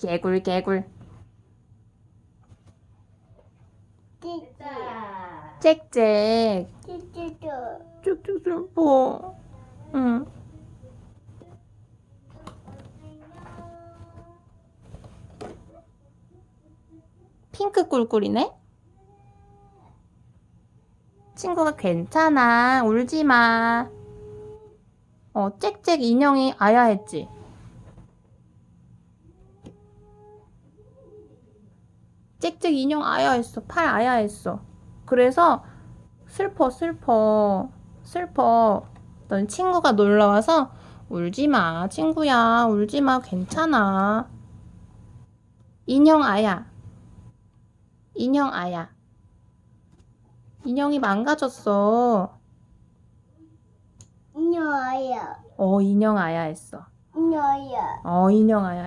개굴 개굴. 짹짹 쭉쭉 슬퍼 응. 핑크 꿀꿀이네? 친구가 괜찮아. 울지 마. 어, 짹짹 인형이 아야 했지 짹짹 인형 아야 했어. 팔 아야 했어. 그래서 슬퍼 슬퍼 슬퍼. 넌 친구가 놀러와서 울지 마. 친구야 울지 마. 괜찮아. 인형 아야. 인형 아야. 인형이 망가졌어. 인형 아야. 어 인형 아야 했어. 인형 아야. 어 인형 아야